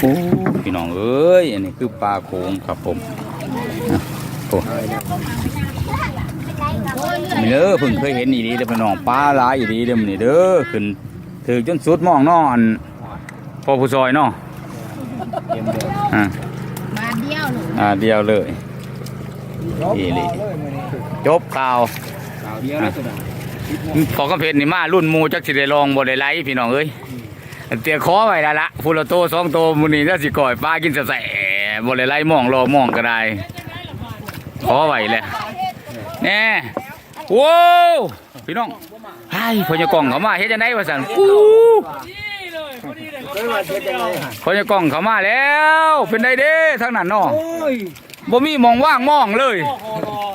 โอ้พี่น้องเอ้ยอันนี้คือปลาโขงครับผมอะโอ้นี่เด้อเพิ่งเคยเห็นอีดีเด้อพี่น้องปลาหลายอีดีเด้อมื้อนี้เด้อขึ้นถือจนสุดหมองเนออันพอผู้ซอยเนาะเต็มเดียวอ่ามาเดียวหนูอ่าเดียวเลยจบอีหลีเลยมื้อนี้จบข่าวข่าวเดียวแล้วตัวนั้นขอกระเพชรนี่มารุ่นหมูจักสิได้ลองบ่ได้ไล่พี่น้องเอ้ย เตียขอไว้และละพูละโตสองโตมื้อนี้ถ้าสิก่อยปลากินแซ่บบ่ได้ไล่มองรอมองก็ได้ขอไว้เลยแน่ว้วพี่น้องไอ้พ่อจะกองเขามาเฮ็ดจังไดวะสั่นอู้เคยว่าเฮ็ดจังไดหั่นพ่อจะกองเขามาแล้ว เป็นไดเด้ทางนั้นเนาะโอ้ย บ่มีมองว่างมองเลย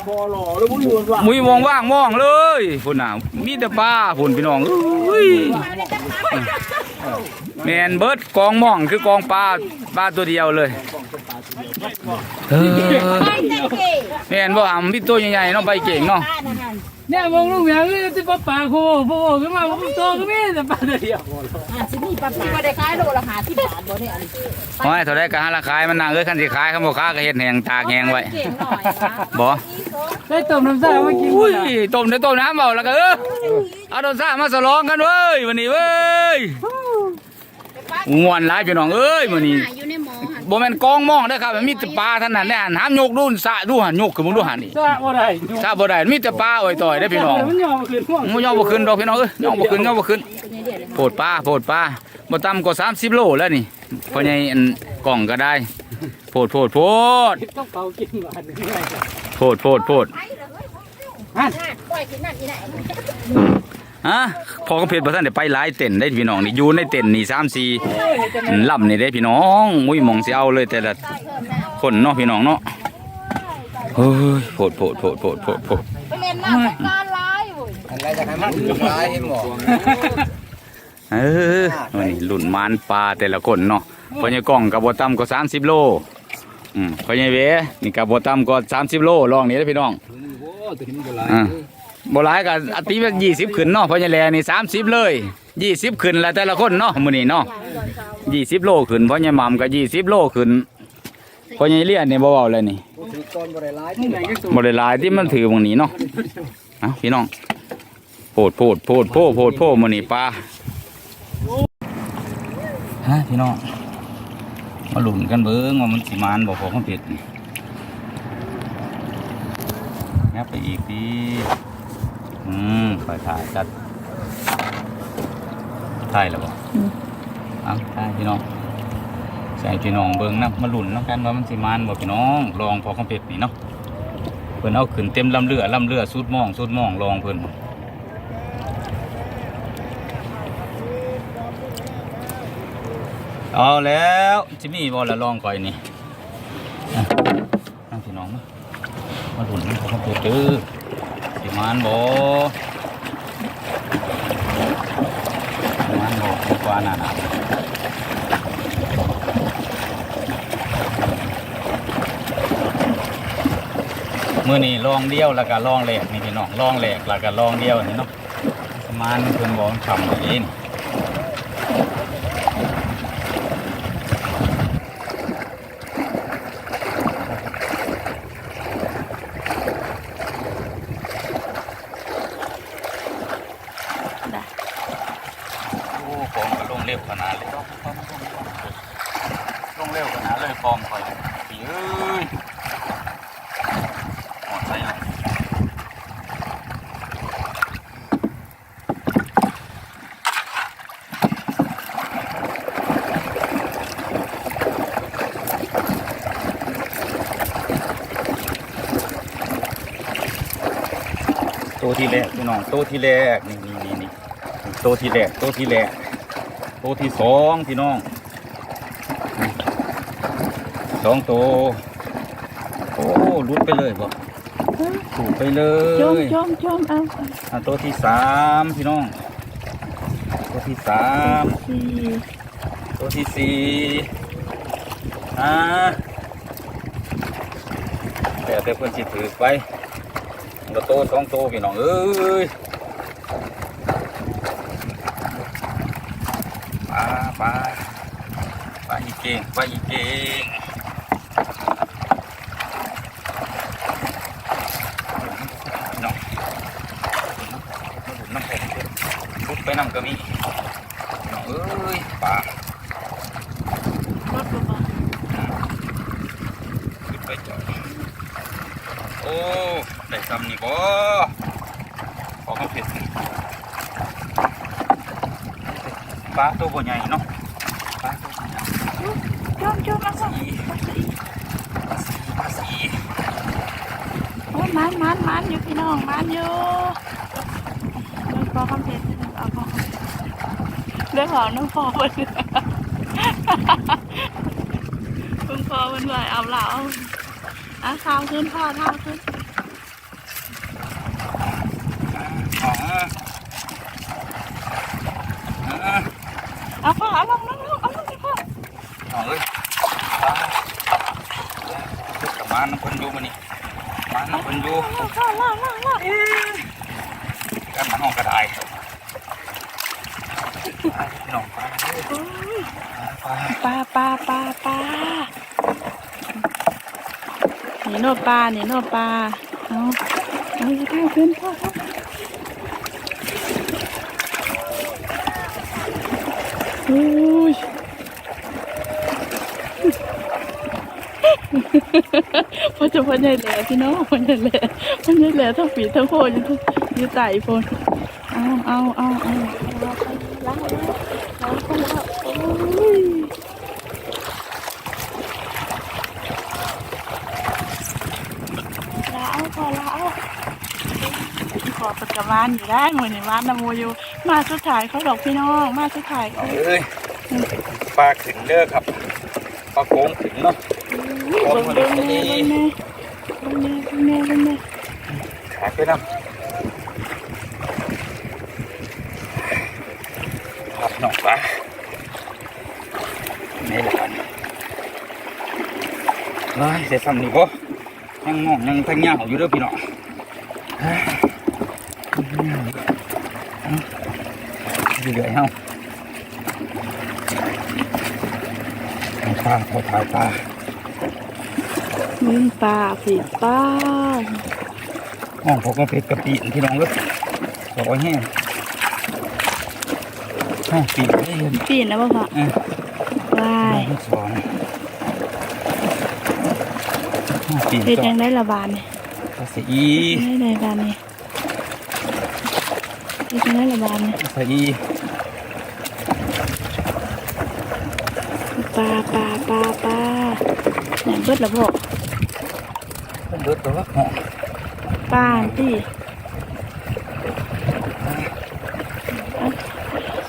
บ่หล่อแล้วบ่อยู่ว่ามุยมองว่างมองเลยพุ่นน่ะมีแต่ปลาพุ่นพี่น้องเอ้ยแมนเบิร์ดกองมองคือกองปลาปลาตัวเดียวเลยเออไปเจ๊เก๋แมนบ่หำพี่ตัวใหญ่ๆเนาะใบเก่งเนาะเนี่ยมองลูกอย่างนี้ที่ป้าป่าโคโผล่ขึ้นมาผมโตก็ไม่แต่ป่าตัวเดียวอะสิ ปลาปลาได้ขายโลละหาที่บาทบ่เนี่ยอันนี้โอ้ยเท่าไดก็หาราคายมันน่าเอ้ยคันสิขายคันบ่ค้าก็เฮ็ดแหงตากแหงไว้เก่งหน่อยนะบ่ได้ต้มน้ำซ่ามากินอุ้ยต้มในต้มน้ำเอาแล้วก็เออเอาต้นซ่ามาสลองกันเว้ยวันนี้เว้ยม่วนหลายพี่น้องเอ้ยมื้อนี้อยู่ในหมอหัน บ่แม่นกองมองเด้อครับมันมีแต่ปลาเท่านั้นแหละหามยกดูนสะดูหันยกขึ้นมึงดูหันนี่ซ่าบ่ได้ถ้าบ่ได้มีแต่ปลาอ้อยต่อยเด้อพี่น้องมันยอมขึ้นห่วงมันย่อบ่ขึ้นดอกพี่น้องเอ้ยย่อบ่ขึ้นย่อบ่ขึ้นโพดปลาโพดปลาบ่ต่ำกว่า30 โลแล้วนี่เพราะใหญ่อันกล่องก็ได้โพดโพดโพดต้องเป่ากินหวานนี่ไงโพดโพดโพดน่ะปล่อยกินนั่นอีไหน ฮะพอก็เพชรบ่ทันได้ไปหลายเต็นท์ได้พี่น้องนี่อยู่ในเต็นท์นี่3 4ลำนี่เด้พี่น้องมุ้ยหมองสิเอาเลยแต่ละคนเนาะพี่น้องเนาะเฮ้ยโพดโพดโพดโพดโพดโพดไปเล่นน้ำสงกรารร้ายเว้ยอะไรจะให้มันถึงร้ายเห็นบ่เออวันนี้ลุ่นมานปลาแต่ละคนเนาะพอใหญ่กล่องกับบ่ต่ำกว่า30โลอืมพอใหญ่เวนี่กับบ่ต่ำกว่า30โลลองนี่เด้อพี่น้องโอ้ตัวนี้มันบ่ร้ายอ่า บ่หลายก็อาทิตย์ละ20ขึ้นเนาะพอใหญ่แลนี่30เลย20ขึ้นแล้วแต่ละคนเนาะมื้อนี้เนาะ20โลขึ้นพอใหญ่หม่ำก็20โลขึ้นพอใหญ่เลียนนี่บ่เว้าเลยนี่บ่ถือก้อนบ่ได้ร้ายนี่ไหนก็สูงบ่ได้หลายที่มันถือตรงนี้เนาะเอ้าพี่น้องโพดโพดโพดโพดโพดโพดมื้อนี้ปลาฮะพี่น้องมาหลุนกันเบิ่งว่ามันสิมานบอความเผ็ดนี่งับไปอีกที อืมคอยถ่ายจัดถ่ายแล้วบ่เอ้าถ่ายพี่น้องใส่พี่น้องเบิ่งนะมาหลุนน้ำกันว่ามันสิมานบ่พี่น้องลองพอความเผ็ดนี่เนาะเพิ่นเอาขึ้นเต็มลำเรือลำเรือสุดหมองสุดหมองลองเพิ่นเอาแล้วจิมี่บอละลองก่อยนี่อะนั่งพี่น้องมามาดุนเขาเขาเปิดเด้อ มานบ่สิมานบ่กว่าน่ะนะมื่อนี้ลองเดียวแล้วก็ลองแหลกนี่พี่น้องลองแหลกแล้วก็ลองเดียวนี่เนาะประมานเพิ่นบอกคำเอง โอ้ฟอมก็ลงเร็วขนาดเลยลงเร็วขนาดเลยฟอมคอยปีเอ้ยหมดไปละตั วที่แรกพี่น้องตัวที่แรกนี่นี่นี่นี่ตัวที่แรกตัวที่แรกตัวที่สองพี่น้องสองตัวโอ้ลุดไปเลยบ่ถูกไปเลจมยจมจมเอาอะตัวที่สามพี่น้องตัวที่สามสี่ตัวที่สี่อ่าแต่แต่เพิ่นสิถือไป ตัวโตสองตัวพี่น้องเอ้ยปลาปลาปลาอีกเก่งไปอีกเก่งน้องน้ำผมพุดไปน้ำก็มีน้องเอ้ยป่ารถบ่บ่ขึ้นไปจอดโอ้ได้ ซ้ำนี่บ่ขอคำเผ็ดปลาตัวบ่ใหญ่เนาะปลาตัวใหญ่จ้องจ้องมาสิปลาสีโอ้ยมันมันมันอยู่พี่น้องมันอยู่มันพอคำเพชรเอาพอเรื่องของน้องพอเพิ่นคุณพ่อเพิ่นว่าเอาเหล่าอะข้าวขึ้นพ่อข้าวขึ้น อ๋ออ่า เอาพ่อเอาลงลงลงเอาลงพ่อเอาเลยกลับมาน้ำเพิ่นอยู่มานี่มาน้ำเพิ่นอยู่ลงพ่อลงลงลงกันมาห้องกระไดน้องปลาปลาปลาปลาปลานี่โนปลานี่โนปลาเอาเอาข้าวขึ้นพ่อ อุ้ยพ่อจะพ่อใหญ่แหล่พี่น้องพ่อใหญ่แหล่พ่อใหญ่แหล่ทั้งปีทั้งโคอยู่ทุกอยู่ไต่พนเอาเอาเอาเอาเอาไปล้างแล้วล้างแล้วโอ้ยล้างพอแล้วขอประกวานอยู่ได้เหมือนในวานนโมอยู่ มาสุดท้ายเขาดอกพี่น้องมาสุดท้ายเอาเลยปลาขึ้นเด้อครับปลาโค้งขึ้นเนาะเบิ่งเบิ่งแม่เบิ่งแม่เบิ่งแม่เบิ่งแม่เบิ่งแม่ขาไปน้ำครับน้องปลานี่แหละครับเฮ้ยเสร็จซ้ำนี่บ่ยังงองยังทั้งยาวอยู่เด้อพี่น้องเฮ้ย อยู่เรื่อยๆเฮาเอาปลาพอถ่ายปลามึงปลาผีป้าห้องผมก็เผ็ดกะปิพี่น้องเลยบอกว่าแห้งห้องปีกได้เห็นปีนนะพ่อพ่อเออวายห้องสอนห้องปีกเป็นก็ยังได้ระบาดเนี่ยภาษีได้ในบานเนี่ยเป็นยังได้ระบาดเนี่ยภาษี ปลาปลาปลาปลาไหนเบิดละพ่อเป็นเลือดตัวละห้องปลาที่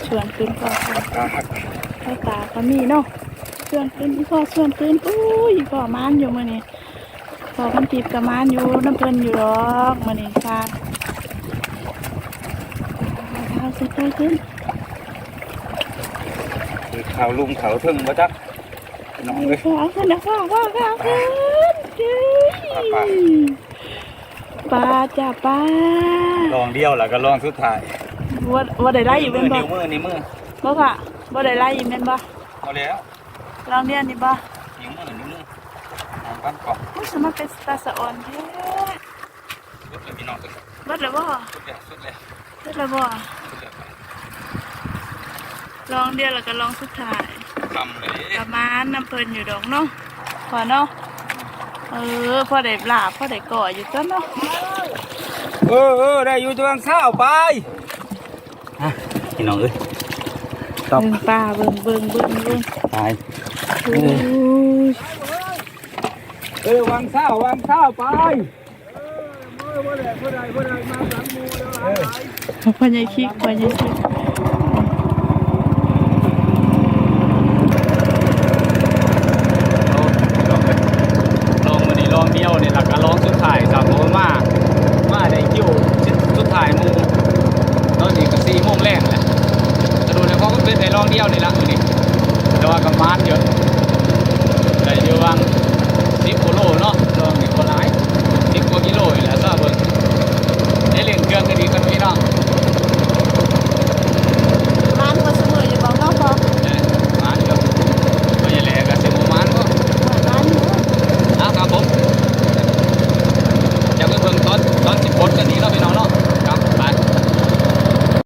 ชวนขึ้นพ่อพ่อปลาหักพ่อตาก็มีเนาะชวนขึ้นพ่อชวนขึ้นอุ้ยพ่อมานอยู่มื่อนี้พ่อพันทิพย์กับมานอยู่น้ำเพลินอยู่หรอกมื่อนี้ค่ะเอาขึ้นไปขึ้น คือข่าวลุงเขาวเทึ่งบ่จักพี่น้องเลยเอาขึ้นนะพ่อพ่อพ่อขึ้นเฮ้ยปลาจ้าปลาลองเดียวแล้วก็ลองสุดท้ายว่าว่าได้ไล่อยู่เป็นบ่นิ้วมือนิ้วมือบ่ค่ะว่าได้ไล่อยู่เป็นบ่เอาแล้วลองเรียนนี่บ่นิ้วมือนิ้วมือเอาปั้นกล่องผู้สมัครเป็นตาสะออนแท้สุดเลยพี่น้องเลยเบิดแล้วบ่สุดเลยสุดเลยเบิดแล้วบ่สุดเลยลองเดียวแล้วก็ลองสุดท้ายทำเลยประมาณน้ำเพิ่นอยู่ดอกเนาะพอเนาะเออพอได้ลาบพอได้ก่ออยู่ตัวเนาะเออเออได้อยู่ตัวเช้าไปฮะพี่น้องเอ้ยตอบเบิ่งปลาเบิ่งเบิ่งเบิ่งเบิ่งตายโอ้ยเออวางเช้าวางเช้าไปพ่อใหญ่คิกพ่อใหญ่คิก